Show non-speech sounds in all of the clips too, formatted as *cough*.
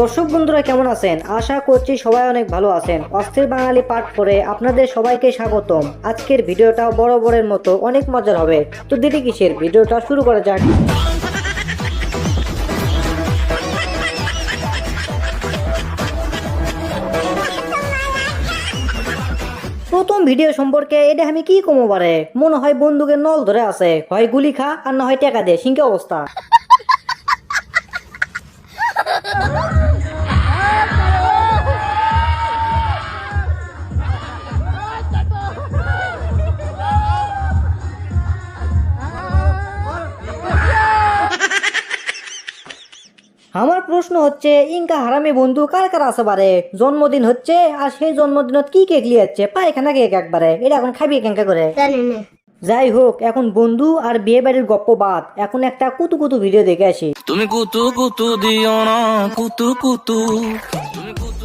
দর্শক বন্ধুরা কেমন আছেন? আশা করছি সবাই অনেক ভালো আছেন। অস্থির বাঙালি পাঠ করে আপনাদের সবাইকে স্বাগতম। আজকের ভিডিওটা বড় বড়ের মতো অনেক মজার হবে। তো দেরি কিসের? ভিডিওটা শুরু করা যাক। প্রথম ভিডিও সম্পর্কে এটা আমি কি কমো পারে মনে হয় বন্দুকের নল ধরে আছে। হয় গুলি খা, আর না হয় টাকা দে সিংকে অবস্থা। *laughs* আমার প্রশ্ন হচ্ছে ইনকা হারামি বন্ধু কার কার আছে বারে? জন্মদিন হচ্ছে আর সেই জন্মদিনত কি কেক লিয়াচ্ছে পায়খানা কেক একবারে। এটা এখন খাবি কেঙ্কা করে? যাই হোক এখন বন্ধু আর বিয়ে বাড়ির গপ্প বাদ। এখন একটা কুতু কুতু ভিডিও দেখে আসি। তুমি কুতু কুতু দিও না কুতু কুতু।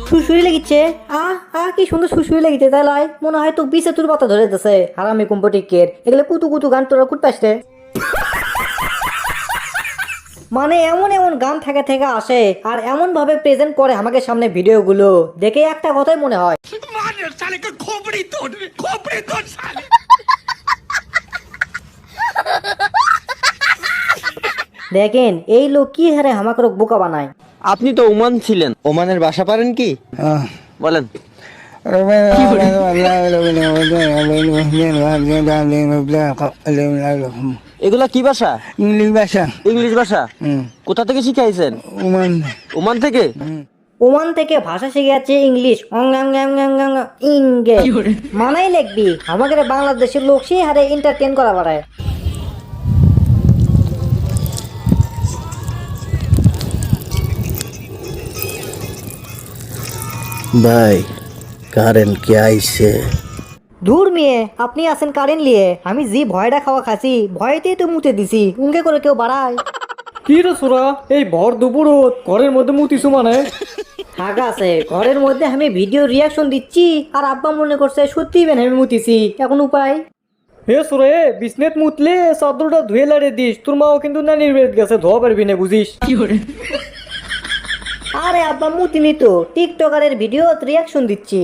সুসুই লেগেছে আ আ কি সুন্দর সুসুই লেগেছে তাই লয়। মনে হয় তো বিশে তোর পাতা ধরে দিতেছে। হারামি কুম্পটিকের এগুলো কুতু কুতু গান তোরা কুট পাইছে মানে এমন এমন গান থেকে থেকে আসে আর এমন ভাবে প্রেজেন্ট করে আমাকে সামনে ভিডিওগুলো দেখে একটা কথাই মনে হয় দেখেন এই লোক কি হারে আমাকে বোকা বানায় আপনি তো ওমান ছিলেন ওমানের বাসা পারেন কি বলেন এগুলা কি ভাষা? ইংলিশ ভাষা। ইংলিশ ভাষা? কোথা থেকে শিখাইছেন? ওমান। ওমান থেকে? ওমান থেকে ভাষা শিখে যাচ্ছে ইংলিশ ইংগে মানাই লিখবি আমাদের বাংলাদেশের লোক সেই হারে এন্টারটেন করা পারে ভাই কারেন্ট কে আইছে? দূর মেয়ে আপনি আছেন কারেন্ট নিয়ে আমি যে ভয়টা খাওয়া খাসি ভয়তেই তো মুতে দিছি উনকে করে কেউ বাড়ায়। কি রে সুরা এই ভর দুপুর ঘরের মধ্যে মুতিছু মানে? আছে ঘরের মধ্যে আমি ভিডিও রিয়াকশন দিচ্ছি আর আব্বা মনে করছে সত্যি বেন আমি মুতিছি এখন উপায়? হে সুরে বিসনেত মুতলে চাদরটা ধুয়ে লাড়ে দিস তোর মাও কিন্তু নানির বেদ গেছে ধোয়া পারবি না বুঝিস? কি করে আরে আব্বা মুতিনি তো টিকটকারের ভিডিও রিয়াকশন দিচ্ছি।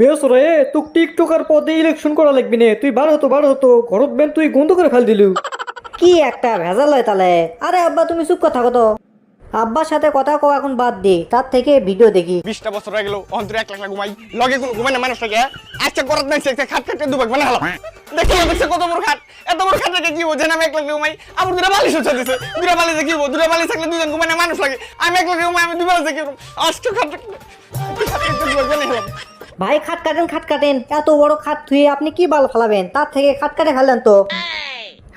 হে সুরে তুক টিকটকার পদে ইলেকশন করা লাগবি না। তুই বার হতো বার হতো। ঘরত বেন তুই গন্ধ করে ফেল দিলু। কি একটা ভেজাল হয় তাহলে আরে আব্বা তুমি চুপ কথা কত। আব্বার সাথে কথা কও এখন বাদ দি তার থেকে ভিডিও দেখি। বিশটা বছর হয়ে গেল অন্তরে এক লাখ লাখ ঘুমাই লগে কোনো ঘুমাই না মানুষটাকে আচ্ছা করাত নাই সে খাট খাটে দুবাক মানে হালাম। দেখি দেখছে কত বড় খাট। এত বড় খাট রেখে কি আমি এক লাখ লাখ ঘুমাই? আমার দুটা বালিশ হচ্ছে দিছে। দুটা বালিশে কি হব দুটা বালিশ থাকলে দুজন ঘুমাই না মানুষ লাগে। আমি এক লাখ ঘুমাই আমি দুই বালিশে কি খাট। দুবাক মানে হালাম। ভাই খাট কাটেন খাট কাটেন এত বড় খাট থুয়ে আপনি কি বাল ফালাবেন তার থেকে খাট কাটে ফেললেন তো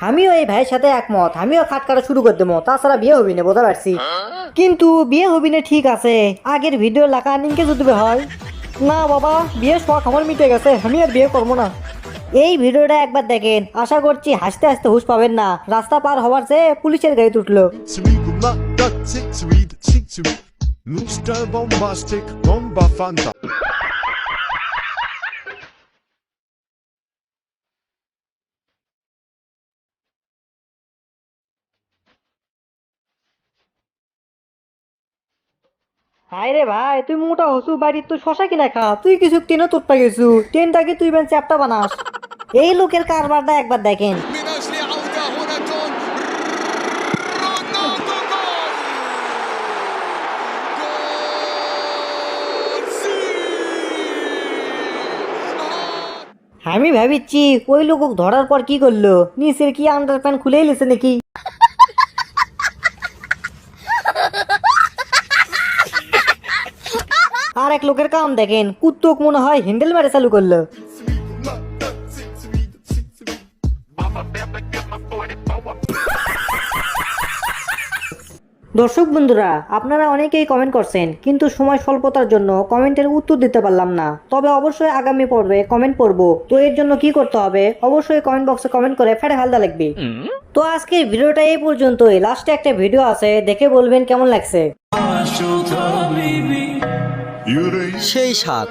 আমিও এই ভাইয়ের সাথে একমত আমিও খাট কাটা শুরু করে দেবো তাছাড়া বিয়ে হবি না বোঝা পারছি কিন্তু বিয়ে হবি না ঠিক আছে আগের ভিডিও লাখা নিনকে যদি হয় না বাবা বিয়ে শখ আমার মিটে গেছে আমি আর বিয়ে করব না এই ভিডিওটা একবার দেখেন আশা করছি হাসতে হাসতে হুশ পাবেন না রাস্তা পার হওয়ার চেয়ে পুলিশের গাড়ি উঠল Mr. Bombastic Bomba Fanta high রে ভাই তুই মোটা হসু বাড়ির শশা কিনা খা। তুই কিছু টেনে গেছু। টেনটাকে তুই বানাস। এই লোকের কারবারটা একবার দেখেন। আমি ভাবিচ্ছি ওই লোক ধরার পর কি করল? নিচের কি আন্ডার প্যান্ট খুলেই লিছে নাকি? আর এক লোকের কাম দেখেন, কুত্তক মনে হয় হ্যান্ডেল মেরে চালু করল। দর্শক বন্ধুরা, আপনারা অনেকেই কমেন্ট করছেন, কিন্তু সময় স্বল্পতার জন্য কমেন্টের উত্তর দিতে পারলাম না। তবে অবশ্যই আগামী পর্বে কমেন্ট করব তো এর জন্য কি করতে হবে, অবশ্যই কমেন্ট বক্সে কমেন্ট করে ফেটে হালদা লিখবি। তো আজকের ভিডিওটা এই পর্যন্তই। লাস্টে একটা ভিডিও আছে, দেখে বলবেন কেমন লাগছে। সেই সাত